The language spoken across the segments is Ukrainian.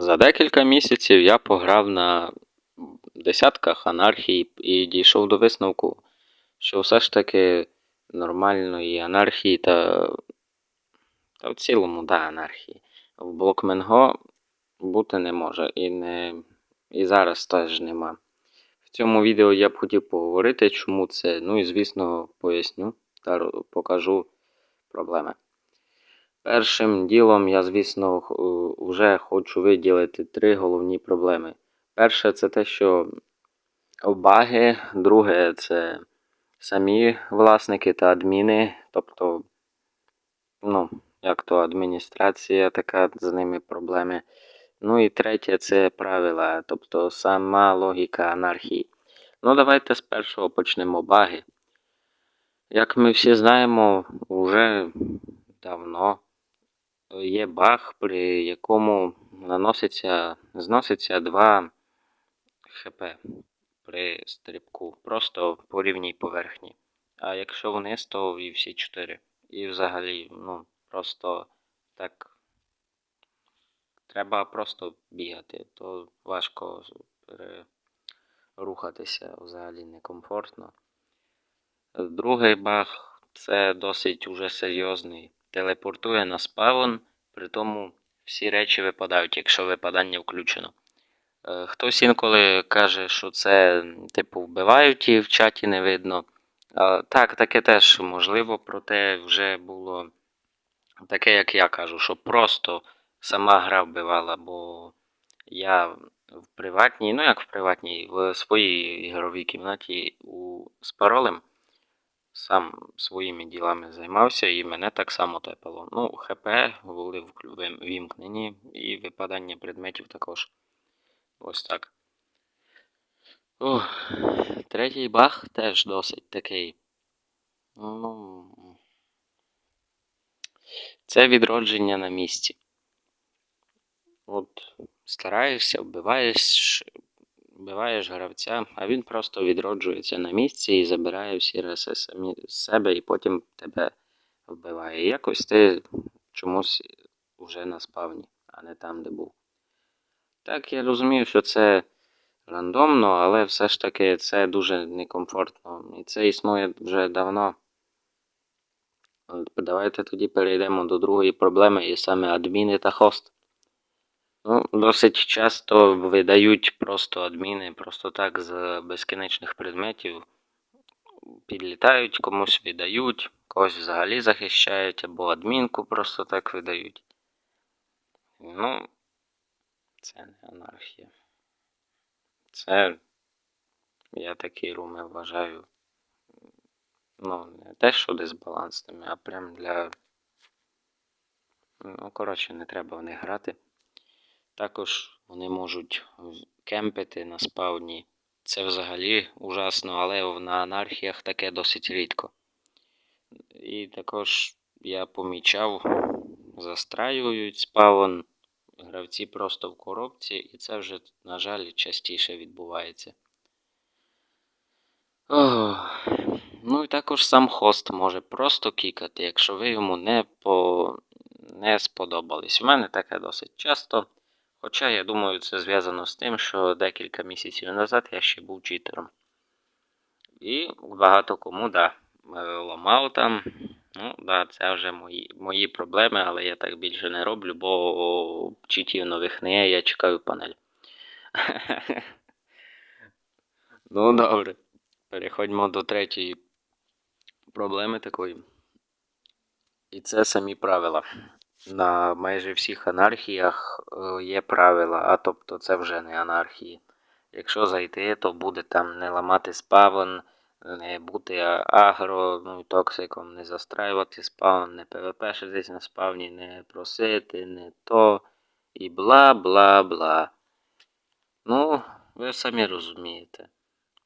За декілька місяців я пограв на десятках анархій і дійшов до висновку, що все ж таки нормальної анархії та, та в цілому, да, анархії. В Блокменго бути не може і, не, і зараз теж нема. В цьому відео я б хотів поговорити, чому це. Ну і звісно поясню та покажу проблеми. Першим ділом я, звісно, е, вже хочу виділити три головні проблеми. Перше, це те, що баги, друге це самі власники та адміни, тобто, ну, як то адміністрація, така з ними проблеми. Ну і третє це правила, тобто сама логіка анархії. Ну, давайте з першого почнемо баги. Як ми всі знаємо, вже давно є баг, при якому наноситься, зноситься 2 хп при стрибку, просто по рівній поверхні. А якщо вниз, то і всі 4. І взагалі, ну, просто так. Треба просто бігати, то важко рухатися взагалі некомфортно. Другий баг це досить уже серйозний. Телепортує на спаун, при тому всі речі випадають, якщо випадання включено. Е, Хтось інколи каже, що це типу вбивають і в чаті не видно. Так, таке теж можливо, проте вже було таке, як я кажу, що просто сама гра вбивала, бо я в приватній, ну як в приватній, в своїй ігровій кімнаті у, з паролем сам своїми ділами займався і мене так само тепало. Ну, ХП були вклю- вімкнені і випадання предметів також. Ось так. Ох, третій баг теж досить такий. Ну. Це відродження на місці. От стараєшся, вбиваєш, вбиваєш гравця, а він просто відроджується на місці і забирає всі реси самі з себе, і потім тебе вбиває. І якось ти чомусь вже на спавні, а не там, де був. Так, я розумію, що це рандомно, але все ж таки це дуже некомфортно. І це існує вже давно. Давайте тоді перейдемо до другої проблеми, і саме адміни та хост. Ну, досить часто видають просто адміни, просто так з безкінечних предметів. Підлітають, комусь віддають, когось взагалі захищають, або адмінку просто так видають. Ну, це не анархія. Це, я такі руми вважаю. Ну, не те, що дисбалансними, а прям для. Ну, коротше, не треба в них грати. Також вони можуть кемпити на спавні. Це взагалі ужасно, але на анархіях таке досить рідко. І також я помічав, застраюють спаун, гравці просто в коробці, і це вже, на жаль, частіше відбувається. Ох. Ну і також сам хост може просто кікати, якщо ви йому не, по... не сподобались. У мене таке досить часто. Хоча я думаю, це зв'язано з тим, що декілька місяців назад я ще був читером. І багато кому, да, е, ламав там. Ну, да, це вже мої, мої проблеми, але я так більше не роблю, бо читів нових не є, я чекаю панель. ну, добре. Переходьмо до третьої проблеми такої. І це самі правила. На майже всіх анархіях е, є правила, а тобто це вже не анархії. Якщо зайти, то буде там не ламати спавн, не бути агро, ну і токсиком, не застраювати спавн, не ПВП десь на спавні, не просити, не то. І бла бла бла. Ну, ви самі розумієте.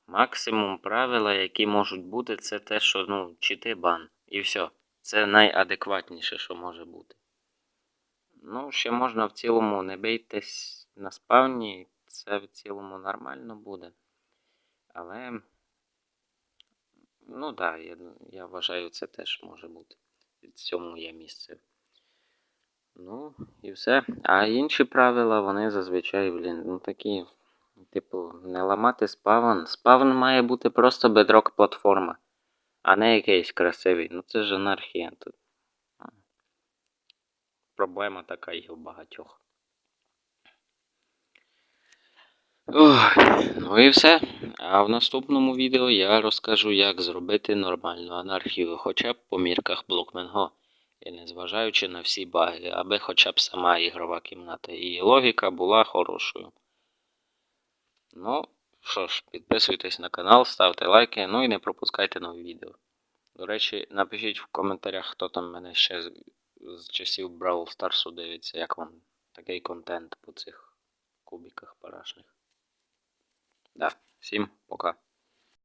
Максимум правила, які можуть бути, це те, що ну, чити бан. І все. Це найадекватніше, що може бути. Ну, ще можна в цілому не бийтесь на спавні, це в цілому нормально буде. Але. Ну так, да, я, я вважаю, це теж може бути. В цьому є місце. Ну, і все. А інші правила, вони зазвичай, блін, ну такі. Типу, не ламати спавн. Спавн має бути просто бедрок платформа, а не якийсь красивий. Ну це ж анархія тут. Проблема така є в багатьох. Ох, ну і все. А в наступному відео я розкажу, як зробити нормальну анархію, хоча б по мірках Блокменго. І незважаючи на всі баги, аби хоча б сама ігрова кімната і логіка була хорошою. Ну, що ж, підписуйтесь на канал, ставте лайки, ну і не пропускайте нові відео. До речі, напишіть в коментарях, хто там мене ще з часів Бравл Старсу дивиться, як вам такий контент по цих кубіках парашних. Да, всім пока.